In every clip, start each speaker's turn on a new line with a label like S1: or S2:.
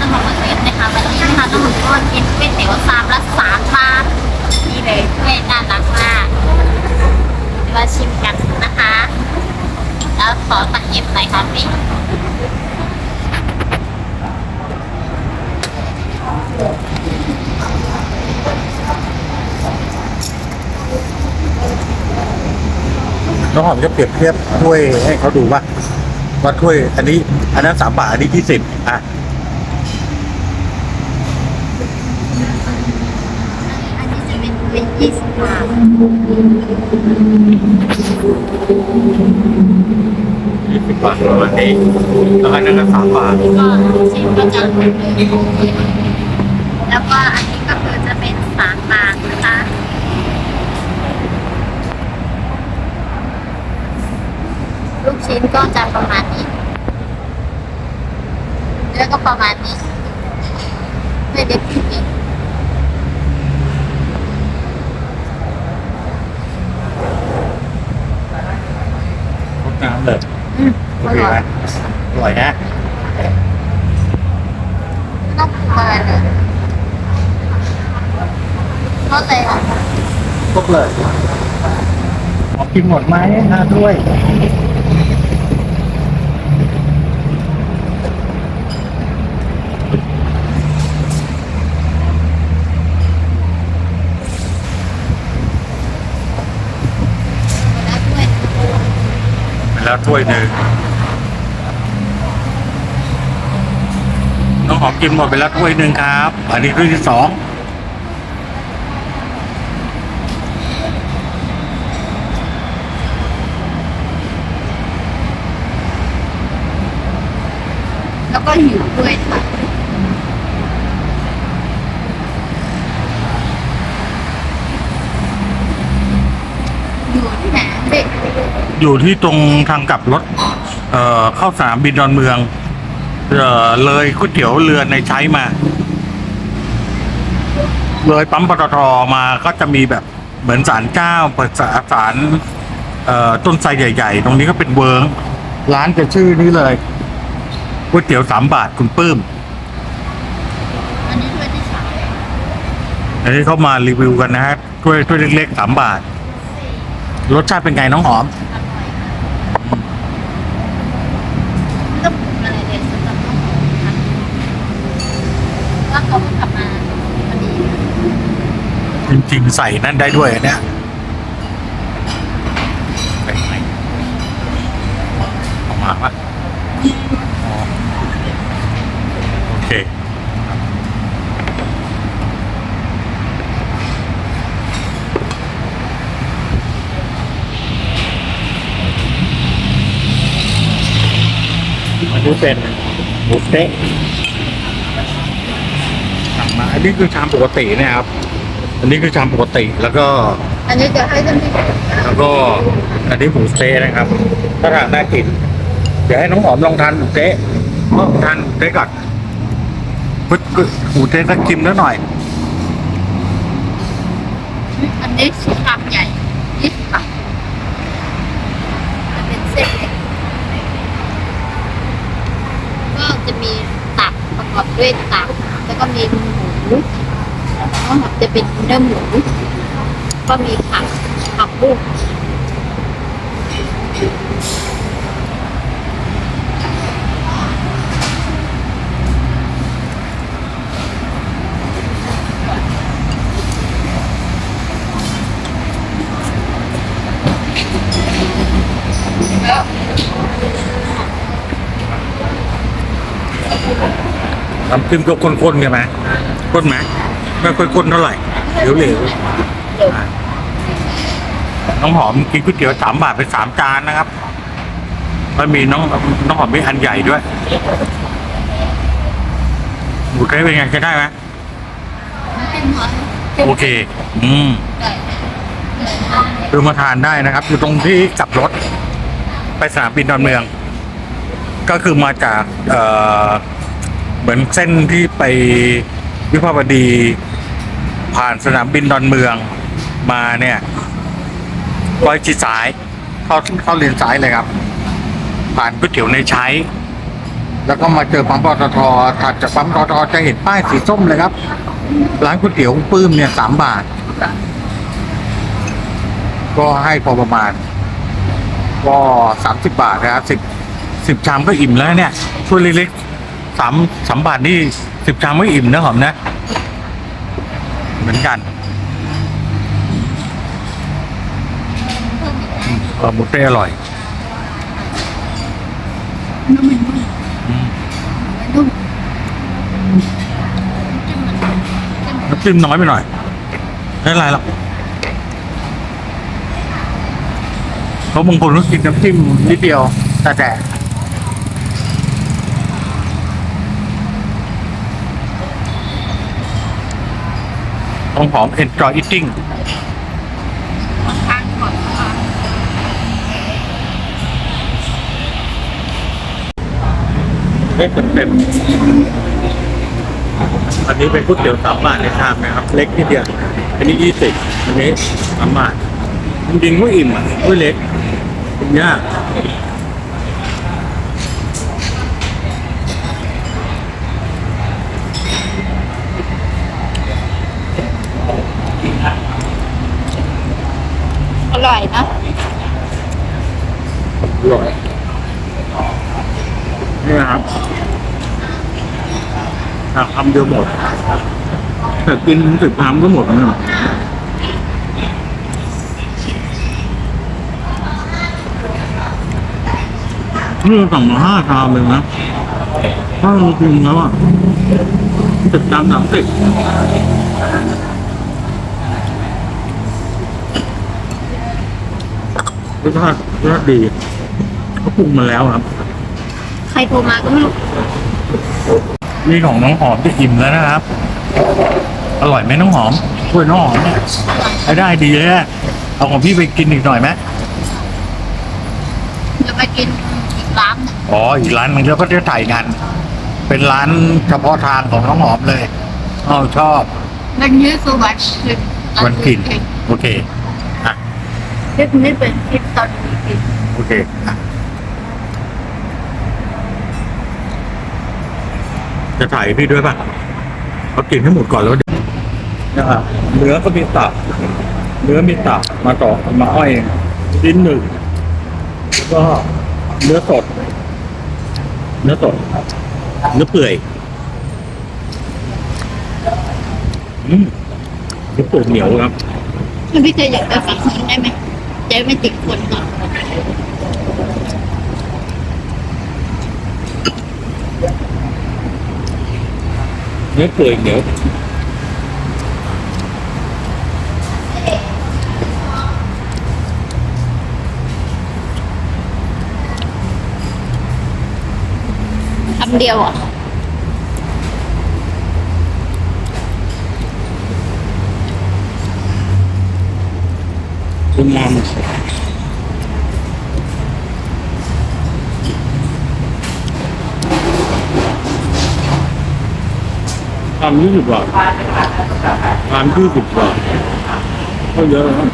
S1: ขนมเส้นนะคะวันนี้นะคะต้องขอกินเป็ยเตี๋ยวสามละสามบาทนี่เลยด้วยน่ารักมากมาชิมกันนะคะ แล้วขอตักเย็บหน่อยค่ะพี่
S2: น้องหอมจะเปรียบเทียบถ้วยให้เขาดูว่าว่าถ้วย อันนี้ อันนั้นสามบาท อันนี้ยี่สิบอะ
S1: ยี่สิบบาท
S2: ยี่สิบบาทประมาณนี้แล้วอันนั้นก็สามบาท
S1: ก็ลูกชิ้นก็จะแล้วก็อันนี้ก็คือจะเป็นสามบาทนะคะลูกชิ้นก็จะประมาณนี้เนื้อก็ประมาณนี้ไม่เล็กจริง
S2: สน้ำเลย
S1: ๆอืม
S2: โอ
S1: อ
S2: เค
S1: ร่อ
S2: ไหม
S1: ย
S2: อร่อยนะ
S1: ไม่ต้องปรุงอะไรเลยรสอะไรอะ
S2: ครบเลยขอกินหมดไหมห้าถ้วย
S1: แล้วด้วย
S2: แล้วถ้วยหนึ่งน้องหอมกินหมดไปแล้วถ้วยหนึ่งครับ อันนี้ถ้วยที่สอง
S1: แล้วก็หิวด้วยค่ะอยู่ที่ ไหนเด็ก
S2: อยู่ที่ตรงทางกลับรถ เอ่อเข้าสนามบินดอนเมือง เอ่อเลยก๋วยเตี๋ยวเรือในใช้มา เลยปั๊มปตทมาก็จะมีแบบเหมือนศาลเจ้าเปิดสาศาลเอ่อต้นไทรใหญ่ ๆ ตรงนี้ก็เป็นเวิร์งร้านจะชื่อนี้เลยก๋วยเตี๋ยวสามบาทคุณปื้ม
S1: อันนี้ด้วยที่สาม
S2: อันนี้เขามารีวิวกันนะฮะถ้วยถ้วยเล็กๆสามบาท รสชาติเป็นไงน้องหอม
S1: อร่อยค่ะไม่ต้องปรุงอะไรเลยสำหรับน้องหอมค่ะว่าเขาเพิ่งกลับมาพอดี
S2: จริงๆใส่นั่นได้ด้วยอันเนี่ยใส่ไหมออกมาปะอ๋อโอเค นนี้เป็นหมูสเต๊ะสั่งมาอันนี้คือชามปกติเนะครับ อันนี้คือชามปกติแล้วก็
S1: อันนี้จะให้ท่านผู้ชม
S2: แล้วก็อันนี้หมูสเต๊ะนะครับ ถ้าทานน่ากิน เดี๋ยวให้น้องหอมลองทานหมูสเต๊ะลองทานหมูสเต๊ะก่อนปึ๊ดปึ๊ดหมูสเต๊ะสักชิมแล้วหน่อย
S1: อันนี้ชามใหญ่ยี่สิบบาทจะเป็นเส้นเล็กก็จะมีตับประก อบด้วยตับแล้วก็มีหมูก็จะเป็นเนื้อหมูก็มีผักผักบุ้ง
S2: น้ำจิ้มก็ข้นๆใช่ไหมข้นไหมไม่ค่อยข้นเท่าไหร่เหลว
S1: เดี๋ยว
S2: ๆน้องหอมกินก๋วยเตี๋ยวสามบาทไปสามจานนะครับแล้วมีน้องน้องหอมมีอันใหญ่ด้วยหมูสเต๊ะเป็นไงใช้ได้ไหม
S1: เป็นหอย
S2: โอเค อืมคือมาทานได้นะครับ อยู่ตรงที่กลับรถ ไปสนามบินดอนเมือง ก็คือมาจาก เอ่อ เหมือนเส้นที่ไปวิภาวดี ผ่านสนามบินดอนเมืองมาเนี่ยปล่อยชิดซ้ายเข้าเข้าเลนซ้ายเลยครับ ผ่านก๋วยเตี๋ยวในใช้ แล้วก็มาเจอปั๊มปตทถัดจากปั๊มปตทจะเห็นป้ายสีส้มเลยครับ ร้านก๋วยเตี๋ยวปื้มเนี่ยสามบาท ก็ให้พอประมาณ ก็สามสิบบาทนะครับสิบสิบชามก็อิ่มแล้วเนี่ยถ้วยเล็กๆ สามสามบาทนี่สิบชามก็อิ่มนะหอมนะ เหมือนกันเออบุฟเฟ่อร่อย
S1: นุ่มมันนุ่ม
S2: อืม
S1: มันนุ่มจิ้มมันจิ้ม
S2: น้ำจิ้มน้อยไปหน่อยไม่เป็นไรหรอกเพราะบางคนก็กินน้ำจิ้มนิดเดียวแต่แต่ ต้องหอม enjoy eating
S1: ข้ง
S2: เต็มเต็มอันนี้เป็นก๋วยเตี๋ยวสามบาทในชามนะครับ เล็กนิดเดียว อันนี้ยี่สิบอันนี้สามบาทจริงๆก็อิ่มอะก็เล็กกินยาก
S1: อร่อยนะ
S2: อร่อยนี่นะครับถ้าคำเดียวหมดแต่กินสิบคำก็หมดนะนี่เราสั่งมาห้าชามเลยนะถ้าจริงแล้วอะสิบชามสามสิบรสชาติรสชาติดีเขาปรุงมาแล้วครับ
S1: ใครโทรมาก็ไม่รู้
S2: นี่ของน้องหอมจะอิ่มแล้วนะครับ อร่อยไหมน้องหอมช่วยน้องหอมเนี่ยใช้ได้ดีเลยอะเอาของพี่ไปกินอีกหน่อยไหม
S1: จะไปกินอีกร้านหนึ่ง
S2: อ๋ออีกร้านหนึงแล้วก็จะถ่ายงานเป็นร้านเฉพาะทางของน้องหอมเลยอ้าวชอบ
S1: วันนี้คือวันกิน
S2: วันกิน โอเคอะ
S1: คลิปนี้เป็นคลิปตอนมีกิน
S2: โอเคอะ จะถ่ายพี่ด้วยป่ะเอากินให้หมดก่อนแล้วเดี๋ยวนะครับเนื้อก็มีตับเนื้อมีตับมาต่อมาอ้อยชิ้นหนึ่งแล้วก็เนื้อสด เนื้อสดเนื้อเปื่อยอืมเนื้อเปื่อยเหนียวครับ
S1: ถ้าพี่เจอยากไปฝั่งนู้นได้ไหมเจ๊ไม่ติดคนก่อน
S2: เนื้อเปื่อยเหนียว
S1: คำเดียวอะ
S2: คุณงาม ทำยี่สิบบาททำยี่สิบบาทก็เยอะนะ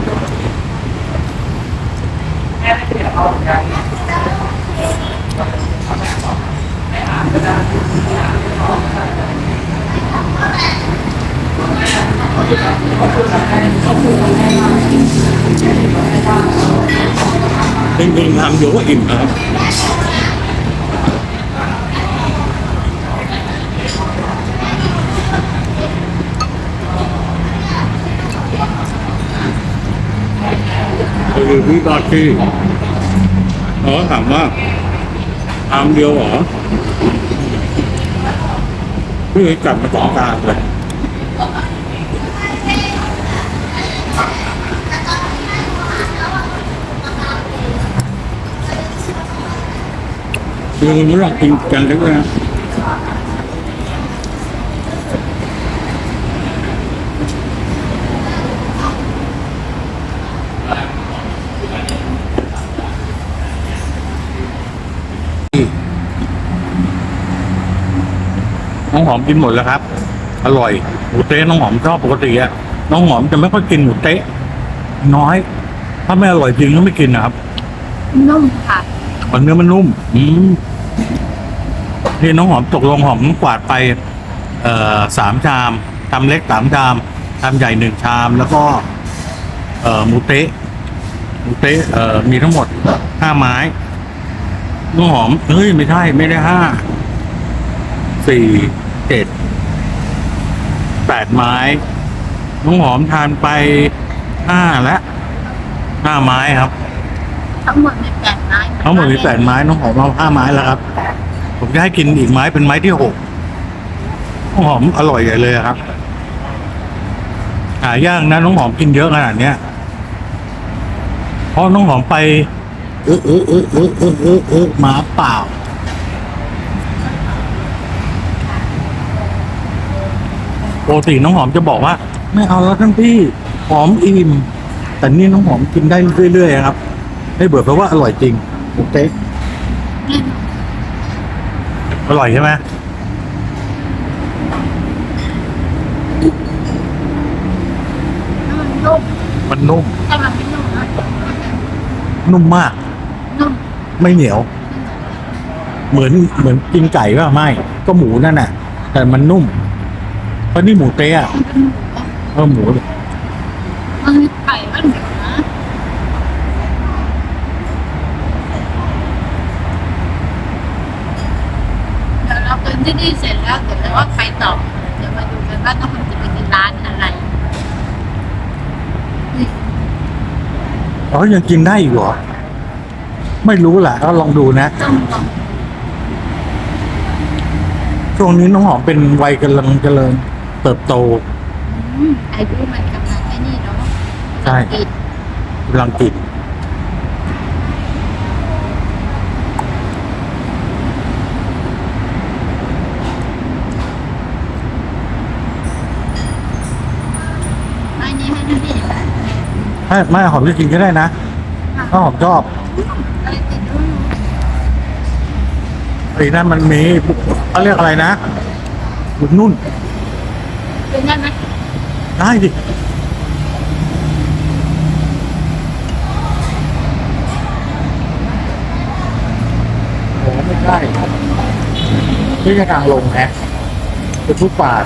S2: จริงๆทำเยอะก็อิ่มนะครับ คือพี่บาที่เขาถามว่าทำเดียวเหรอพี่กลับมาสองการเลยคือมันไม่ต้องกินกันเล็กนะ หอมกินหมดแล้วครับ อร่อยหมูเต๊ะน้องหอมชอบปกติอะน้องหอมจะไม่ค่อยกินหมูเต๊ะน้อย ถ้าไม่อร่อยจริงก็ไม่กินนะครับ
S1: นุ่มค่ะ
S2: มันเนื้อมันนุ่ม อืมนี่น้องหอมตกลงหอมกวาดไป เอ่อสามชามชามเล็กสามชามชามใหญ่หนึ่งชาม แล้วก็ เอ่อหมูเต๊ะหมูเต๊ะเอ่อมีทั้งหมดห้าไม้น้องหอมเฮ้ยไม่ใช่ไม่ได้ห้าสี่ เจ็ดแปดไม้ น้องหอมทานไปห้าและห้าไม้ครับ
S1: ทั้งหมดมีแปดไม้
S2: ทั้งหมดมีแปดไม้ น้องหอมเอาห้าไม้แล้วครับ ผมจะให้กินอีกไม้เป็นไม้ที่หกน้องหอมอร่อยใหญ่เลยอะครับ หายากนะน้องหอมกินเยอะขนาดเนี้ยเพราะน้องหอมไปเออเออเออเออเออเออเออหมาเปล่า ปกติน้องหอมจะบอกว่า ไม่เอาแล้วท่านพี่หอมอิ่มแต่นี่น้องหอมกินได้เรื่อยๆครับ ไม่เบื่อเพราะว่าอร่อยจริงหมูเต๊ะอร่อยใช่ไหม
S1: มันนุ่ม
S2: มันนุ่ม
S1: แต่มันไม่นุ่มนะ
S2: นุ่มมาก
S1: นุ่ม
S2: ไม่เหนียว เหมือนเหมือนกินไก่ป่ะไม่ ก็หมูนั่นแหละแต่มันนุ่มเพ ราะนี่หมูเต๊ะอะ
S1: มันเป็นหมูอะ
S2: เออหมู
S1: มันมีไข่มันเหนียวนะเดี๋ยวเรากินที่นี่เสร็จแล้วเดี๋ยวเราก็ไปต่อเดี๋ยวมาดูกันว่าต้องทำจะไปกินร้านอะไรนี่
S2: อ๋อยังกินได้อีกเหรอ ไม่รู้แหละก็ลองดูนะ
S1: ต้องลอง
S2: ช่วงนี้น้องหอมเป็นวัยกำลังเจริญ เติบโต
S1: อืมอายุมันกำลังไอ้นี่เนาะ
S2: ใช่
S1: กิน
S2: กำลังกิน
S1: อันนี้ให้นั่นนี่
S2: ไม่ไม่หอมจะกินก็ได้นะถ้าหอมชอบ
S1: อะไรติดด้วย
S2: ไอ้นั่นมันมีเขาเรียกอะไรนะบุกนุ่น
S1: เป็นได้ไหม
S2: ได้ดิโอ้ไม่ใช่ไม่ใช่ทางลงแฮะเป็นฟุตบาท